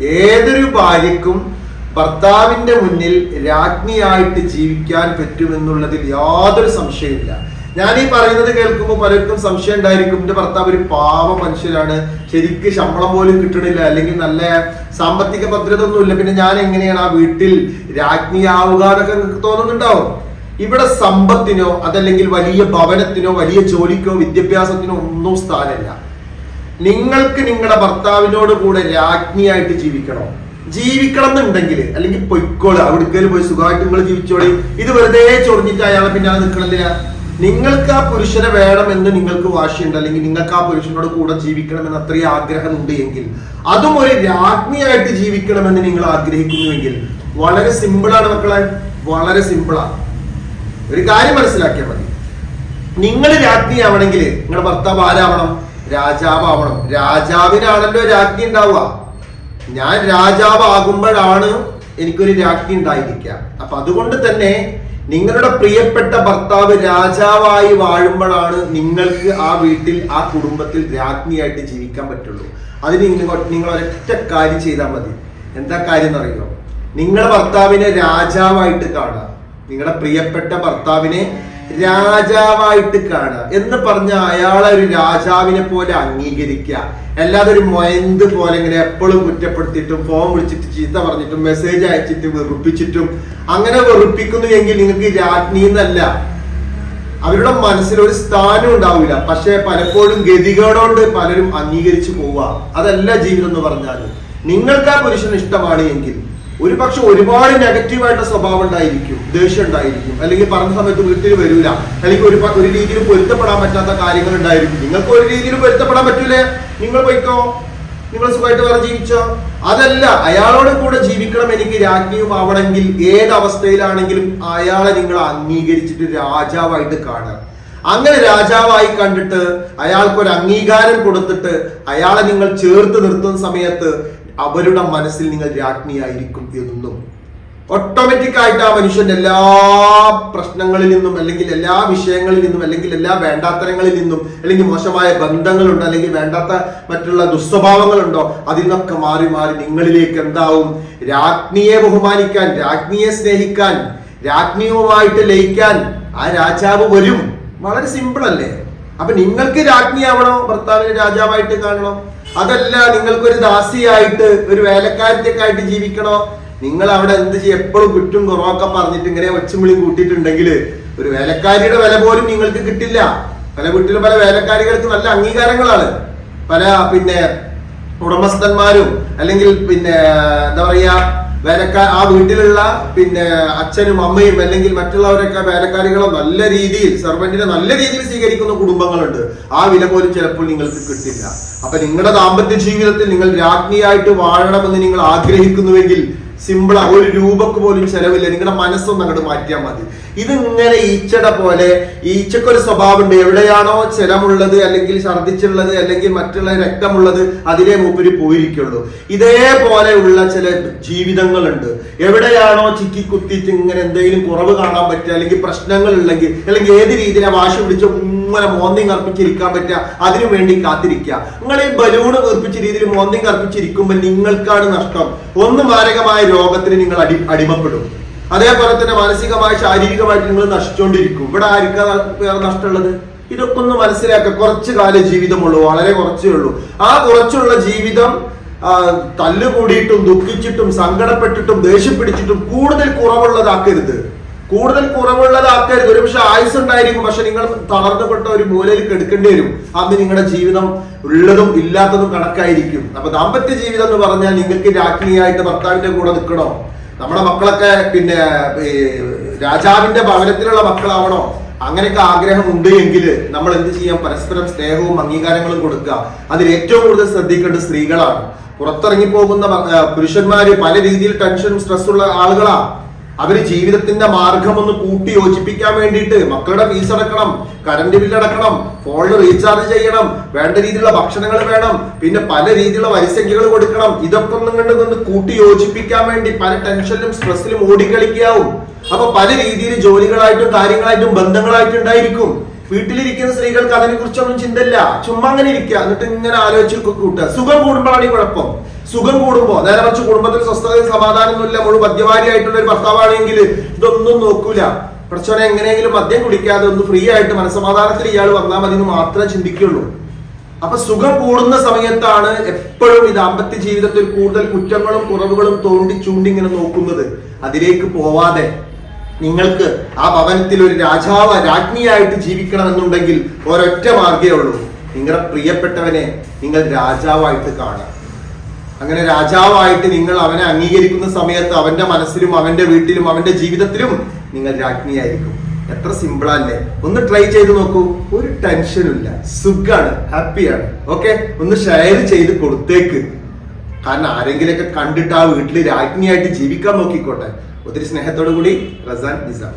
ഏതൊരു ഭാര്യക്കും ഭർത്താവിന്റെ മുന്നിൽ രാജ്ഞിയായിട്ട് ജീവിക്കാൻ പറ്റുമെന്നുള്ളതിൽ യാതൊരു സംശയമില്ല ഞാൻ ഈ പറയുന്നത് കേൾക്കുമ്പോൾ പലർക്കും സംശയം ഉണ്ടായിരിക്കും. എന്റെ ഭർത്താവ് ഒരു പാവ മനുഷ്യരാണ്. ശരിക്ക് ശമ്പളം പോലും കിട്ടണില്ല. അല്ലെങ്കിൽ നല്ല സാമ്പത്തിക ഭദ്രത ഒന്നുമില്ല പിന്നെ ഞാൻ എങ്ങനെയാണ് ആ വീട്ടിൽ രാജ്ഞിയാവുക എന്നൊക്കെ തോന്നുന്നുണ്ടാവും? ഇവിടെ സമ്പത്തിനോ അതല്ലെങ്കിൽ വലിയ ഭവനത്തിനോ വലിയ ജോലിക്കോ വിദ്യാഭ്യാസത്തിനോ ഒന്നും സ്ഥാനമില്ല. നിങ്ങൾക്ക് നിങ്ങളുടെ ഭർത്താവിനോട് കൂടെ രാജ്ഞിയായിട്ട് ജീവിക്കണോ? ജീവിക്കണം എന്നുണ്ടെങ്കിൽ അല്ലെങ്കിൽ പൊയ്ക്കോൾ അവിടുക്കൽ പോയി സുഖമായിട്ട് നിങ്ങൾ ജീവിച്ചോളി. ഇത് വെറുതെ ചൊറിഞ്ഞിട്ട് അയാളെ പിന്നാലെ നിൽക്കണില്ല? നിങ്ങൾക്ക് ആ പുരുഷനെ വേണമെന്ന് നിങ്ങൾക്ക് വാശിയുണ്ട് അല്ലെങ്കിൽ നിങ്ങൾക്ക് ആ പുരുഷനോട് കൂടെ ജീവിക്കണം ജീവിക്കണമെന്ന് അത്രയും ആഗ്രഹമുണ്ട് എങ്കിൽ അതും ഒരു രാജ്ഞിയായിട്ട് ജീവിക്കണമെന്ന് നിങ്ങൾ ആഗ്രഹിക്കുന്നുവെങ്കിൽ വളരെ സിമ്പിളാണ് മക്കളെ വളരെ സിമ്പിളാണ് ഒരു കാര്യം മനസ്സിലാക്കിയാൽ മതി. നിങ്ങൾ രാജ്ഞിയാവണമെങ്കിൽ നിങ്ങളുടെ ഭർത്താവ് ആരാവണം? രാജാവാവണം. രാജാവിനാണല്ലോ രാജ്ഞി ഉണ്ടാവുക. ഞാൻ രാജാവാകുമ്പോഴാണ് എനിക്കൊരു രാജ്ഞി ഉണ്ടായിരിക്കുക. അപ്പൊ അതുകൊണ്ട് തന്നെ നിങ്ങളുടെ പ്രിയപ്പെട്ട ഭർത്താവ് രാജാവായി വാഴുമ്പോഴാണ് നിങ്ങൾക്ക് ആ വീട്ടിൽ ആ കുടുംബത്തിൽ രാജ്ഞിയായിട്ട് ജീവിക്കാൻ പറ്റുള്ളൂ. അതിന് നിങ്ങൾ നിങ്ങൾ ഒരൊറ്റ കാര്യം ചെയ്താൽ മതി. എന്താ കാര്യം എന്നറിയോ? നിങ്ങളുടെ ഭർത്താവിനെ രാജാവായിട്ട് കാണുക. നിങ്ങളുടെ പ്രിയപ്പെട്ട ഭർത്താവിനെ രാജാവായിട്ട് കാണുക. എന്ന് പറഞ്ഞ അയാളെ ഒരു രാജാവിനെ പോലെ അംഗീകരിക്കുക. അല്ലാതെ ഒരു മൊയന്ത് പോലെ ഇങ്ങനെ എപ്പോഴും കുറ്റപ്പെടുത്തിയിട്ടും ഫോൺ വിളിച്ചിട്ട് ചീത്ത പറഞ്ഞിട്ടും മെസ്സേജ് അയച്ചിട്ട് വെറുപ്പിച്ചിട്ടും അങ്ങനെ വെറുപ്പിക്കുന്നു എങ്കിൽ നിങ്ങൾക്ക് രാജ്ഞി എന്നല്ല. അവരുടെ മനസ്സിൽ ഒരു സ്ഥാനം ഉണ്ടാവില്ല. പക്ഷെ പലപ്പോഴും ഗതികേടോണ്ട് പലരും അംഗീകരിച്ചു പോവുക. അതല്ല ജീവിതം എന്ന് പറഞ്ഞാൽ. നിങ്ങൾക്ക് ആ പുരുഷൻ ഇഷ്ടമാണ് എങ്കിൽ ഒരു പക്ഷെ ഒരുപാട് നെഗറ്റീവായിട്ടുള്ള സ്വഭാവം ഉണ്ടായിരിക്കും ദേഷ്യം ഉണ്ടായിരിക്കും അല്ലെങ്കിൽ പറഞ്ഞ സമയത്ത് വീട്ടിൽ വരൂല അല്ലെങ്കിൽ ഒരു ഒരു രീതിയിൽ പൊരുത്തപ്പെടാൻ പറ്റാത്ത കാര്യങ്ങൾ ഉണ്ടായിരിക്കും. നിങ്ങൾക്ക് ഒരു രീതിയിൽ പൊരുത്തപ്പെടാൻ പറ്റൂലേ? നിങ്ങൾ പോയിക്കോ. നിങ്ങൾ സുഖമായിട്ട് വേറെ ജീവിച്ചോ? അതല്ല അയാളോട് കൂടെ ജീവിക്കണം എനിക്ക് രാജ്ഞിയും ആവണമെങ്കിൽ ഏത് അവസ്ഥയിലാണെങ്കിലും അയാളെ നിങ്ങൾ അംഗീകരിച്ചിട്ട് രാജാവായിട്ട് കാണുക. അങ്ങനെ രാജാവായി കണ്ടിട്ട് അയാൾക്ക് ഒരു അംഗീകാരം കൊടുത്തിട്ട് അയാളെ നിങ്ങൾ ചേർത്ത് നിർത്തുന്ന സമയത്ത് അവരുടെ മനസ്സിൽ നിങ്ങൾ രാജ്ഞിയായിരിക്കും എന്നും ഓട്ടോമാറ്റിക് ആയിട്ട് ആ മനുഷ്യന്റെ എല്ലാ പ്രശ്നങ്ങളിൽ നിന്നും അല്ലെങ്കിൽ എല്ലാ വിഷയങ്ങളിൽ നിന്നും അല്ലെങ്കിൽ എല്ലാ വേണ്ടാത്തരങ്ങളിൽ നിന്നും അല്ലെങ്കിൽ മോശമായ ബന്ധങ്ങളുണ്ട് അല്ലെങ്കിൽ വേണ്ടാത്ത മറ്റുള്ള ദുസ്വഭാവങ്ങളുണ്ടോ അതിൽ നിന്നൊക്കെ മാറി മാറി നിങ്ങളിലേക്ക് എന്താവും? രാജ്ഞിയെ ബഹുമാനിക്കാൻ രാജ്ഞിയെ സ്നേഹിക്കാൻ രാജ്ഞിയുമായിട്ട് ലയിക്കാൻ ആ രാജാവ് വരും. വളരെ സിമ്പിൾ അല്ലേ? അപ്പൊ നിങ്ങൾക്ക് രാജ്ഞിയാവണോ? ഭർത്താവിനെ രാജാവായിട്ട് കാണണോ? അതല്ല നിങ്ങൾക്കൊരു ദാസിയായിട്ട് ഒരു വേലക്കാരത്തൊക്കെ ആയിട്ട് ജീവിക്കണോ? നിങ്ങൾ അവിടെ എന്ത് ചെയ്യും? എപ്പോഴും കുറ്റും കുറവൊക്കെ പറഞ്ഞിട്ട് ഇങ്ങനെ ഒച്ചുമിളി കൂട്ടിയിട്ടുണ്ടെങ്കിൽ ഒരു വേലക്കാരിയുടെ വില പോലും നിങ്ങൾക്ക് കിട്ടില്ല. പല വീട്ടിലും പല വേലക്കാരികൾക്ക് നല്ല അംഗീകാരങ്ങളാണ്. പല പിന്നെ ഉടമസ്ഥന്മാരും അല്ലെങ്കിൽ പിന്നെ എന്താ പറയാ വേലക്കാർ ആ വീട്ടിലുള്ള പിന്നെ അച്ഛനും അമ്മയും അല്ലെങ്കിൽ മറ്റുള്ളവരൊക്കെ വേലക്കാരികളെ നല്ല രീതിയിൽ സർവന്റിനെ നല്ല രീതിയിൽ സ്വീകരിക്കുന്ന കുടുംബങ്ങളുണ്ട്. ആ വില പോലും ചിലപ്പോൾ നിങ്ങൾക്ക് കിട്ടില്ല. അപ്പൊ നിങ്ങളുടെ ദാമ്പത്യ ജീവിതത്തിൽ നിങ്ങൾ രാജ്ഞിയായിട്ട് വാഴണമെന്ന് നിങ്ങൾ ആഗ്രഹിക്കുന്നുവെങ്കിൽ സിമ്പിളാ ഒരു രൂപക്ക് പോലും ചെലവില്ല. നിങ്ങളുടെ മനസ്സൊന്നും അങ്ങോട്ട് മാറ്റിയാൽ മതി. ഇത് ഇങ്ങനെ ഈച്ചയുടെ പോലെ ഈച്ചക്കൊരു സ്വഭാവമുണ്ട്. എവിടെയാണോ ചെലമുള്ളത് അല്ലെങ്കിൽ ഛർദിച്ചുള്ളത് അല്ലെങ്കിൽ മറ്റുള്ള രക്തമുള്ളത് അതിലേ മൂപ്പര് പോയിരിക്കുള്ളൂ. ഇതേപോലെയുള്ള ചില ജീവിതങ്ങളുണ്ട്. എവിടെയാണോ ചിക്കി ഇങ്ങനെ എന്തെങ്കിലും കുറവ് കാണാൻ പറ്റുക അല്ലെങ്കിൽ പ്രശ്നങ്ങൾ ഉണ്ടെങ്കിൽ അല്ലെങ്കിൽ ഏത് രീതിയിലാണ് വാശി പിടിച്ച് ഇങ്ങനെ മോന്തി അർപ്പിച്ചിരിക്കാൻ പറ്റുക അതിനു വേണ്ടി കാത്തിരിക്കുക. നിങ്ങൾ ഈ ബലൂൺ വീർപ്പിച്ച രീതിയിൽ മോന്തി അർപ്പിച്ചിരിക്കുമ്പോൾ നിങ്ങൾക്കാണ് നഷ്ടം. ഒന്ന് മാരകമായ രോഗത്തിന് നിങ്ങൾ അടി അടിമപ്പെടും. അതേപോലെ തന്നെ മാനസികമായി ശാരീരികമായിട്ട് നിങ്ങൾ നശിച്ചുകൊണ്ടിരിക്കും. ഇവിടെ ആർക്കാ വേറെ നഷ്ടമുള്ളത്? ഇതൊക്കെ ഒന്ന് മനസ്സിലാക്കുക. കുറച്ച് കാല ജീവിതമുള്ളൂ. വളരെ കുറച്ചേ ഉള്ളൂ. ആ കുറച്ചുള്ള ജീവിതം തല്ലുകൂടിയിട്ടും ദുഃഖിച്ചിട്ടും സങ്കടപ്പെട്ടിട്ടും ദേഷ്യപ്പിടിച്ചിട്ടും കൂടുതൽ കുറവുള്ളതാക്കരുത്. കൂടുതൽ കുറവുള്ളതാക്കരുത്. ആൾക്കാർ ഒരുപക്ഷെ ആയുസ് ഉണ്ടായിരിക്കും പക്ഷെ നിങ്ങൾ തളർന്നപ്പെട്ട ഒരു മൂലയിൽ കെടുക്കേണ്ടി വരും. അന്ന് നിങ്ങളുടെ ജീവിതം ഉള്ളതും ഇല്ലാത്തതും കണക്കായിരിക്കും. അപ്പൊ ദാമ്പത്യ ജീവിതം എന്ന് പറഞ്ഞാൽ നിങ്ങൾക്ക് രാജ്ഞിയായിട്ട് ഭർത്താവിന്റെ കൂടെ നിൽക്കണോ? നമ്മുടെ മക്കളൊക്കെ പിന്നെ രാജാവിന്റെ ഭവനത്തിലുള്ള മക്കളാവണോ? അങ്ങനെയൊക്കെ ആഗ്രഹം ഉണ്ട് എങ്കിൽ നമ്മൾ എന്ത് ചെയ്യാം? പരസ്പരം സ്നേഹവും അംഗീകാരങ്ങളും കൊടുക്കുക. അതിൽ ഏറ്റവും കൂടുതൽ ശ്രദ്ധിക്കേണ്ടത് സ്ത്രീകളാണ്. പുറത്തിറങ്ങി പോകുന്ന പുരുഷന്മാര് പല രീതിയിൽ ടെൻഷനും സ്ട്രെസ്സുള്ള ആളുകളാ. അവർ ജീവിതത്തിന്റെ മാർഗം ഒന്ന് കൂട്ടി യോജിപ്പിക്കാൻ വേണ്ടിയിട്ട് മക്കളുടെ ഫീസ് അടക്കണം കറണ്ട് ബില്ല് അടക്കണം ഫോണിൽ റീചാർജ് ചെയ്യണം വേണ്ട രീതിയിലുള്ള ഭക്ഷണങ്ങൾ വേണം പിന്നെ പല രീതിയിലുള്ള വരിസംഖ്യകൾ കൊടുക്കണം. ഇതൊക്കെ ഒന്നും ഒന്ന് കൂട്ടി യോജിപ്പിക്കാൻ വേണ്ടി പല ടെൻഷനിലും സ്ട്രെസ്സിലും ഓടിക്കളിക്കാവും. അപ്പൊ പല രീതിയിൽ ജോലികളായിട്ടും കാര്യങ്ങളായിട്ടും ബന്ധങ്ങളായിട്ടും ഉണ്ടായിരിക്കും. വീട്ടിലിരിക്കുന്ന സ്ത്രീകൾക്ക് അതിനെ കുറിച്ചൊന്നും ചിന്തയില്ല. ചുമ്മാ അങ്ങനെ ഇരിക്കുക. എന്നിട്ട് ഇങ്ങനെ ആലോചിച്ച് കൂട്ടുക. സുഖം കൂടുമ്പോഴാണ് ഈ കുഴപ്പം. സുഖം കൂടുമ്പോ നേരെ മറിച്ച് കുടുംബത്തിൽ സ്വസ്ഥതയും സമാധാനമൊന്നുമില്ല മുഴുവൻ മദ്യപാരിയായിട്ടുള്ള ഒരു ഭർത്താവാണെങ്കിൽ ഇതൊന്നും നോക്കൂല. പ്രശ്നം എങ്ങനെയെങ്കിലും മദ്യം കുടിക്കാതെ ഒന്ന് ഫ്രീ ആയിട്ട് മനസ്സമാധാനത്തിൽ ഇയാൾ വന്നാൽ മതി എന്ന് മാത്രമേ ചിന്തിക്കുള്ളൂ. അപ്പൊ സുഖം കൂടുന്ന സമയത്താണ് എപ്പോഴും ഈ ദാമ്പത്യ ജീവിതത്തിൽ കൂടുതൽ കുറ്റങ്ങളും കുറവുകളും തോണ്ടി ചൂണ്ടി ഇങ്ങനെ നോക്കുന്നത്. അതിലേക്ക് പോവാതെ നിങ്ങൾക്ക് ആ ഭവനത്തിൽ ഒരു രാജാവ് രാജ്ഞിയായിട്ട് ജീവിക്കണമെന്നുണ്ടെങ്കിൽ ഒരൊറ്റ മാർഗേ ഉള്ളൂ. നിങ്ങളുടെ പ്രിയപ്പെട്ടവനെ നിങ്ങൾ രാജാവായിട്ട് കാണുക. അങ്ങനെ രാജാവായിട്ട് നിങ്ങൾ അവനെ അംഗീകരിക്കുന്ന സമയത്ത് അവന്റെ മനസ്സിലും അവന്റെ വീട്ടിലും അവന്റെ ജീവിതത്തിലും നിങ്ങൾ രാജ്ഞിയായിരിക്കും. എത്ര സിമ്പിളല്ലേ ഒന്ന് ട്രൈ ചെയ്ത് നോക്കൂ. ഒരു ടെൻഷനും ഇല്ല. സുഖാണ് ഹാപ്പിയാണ് ഓക്കെ ഒന്ന് ഷെയർ ചെയ്ത് കൊടുത്തേക്ക്. കാരണം ആരെങ്കിലൊക്കെ കണ്ടിട്ട് ആ വീട്ടിൽ രാജ്ഞിയായിട്ട് ജീവിക്കാൻ നോക്കിക്കോട്ടെ. ഒത്തിരി സ്നേഹത്തോടു കൂടി റസാൻ നിസാം.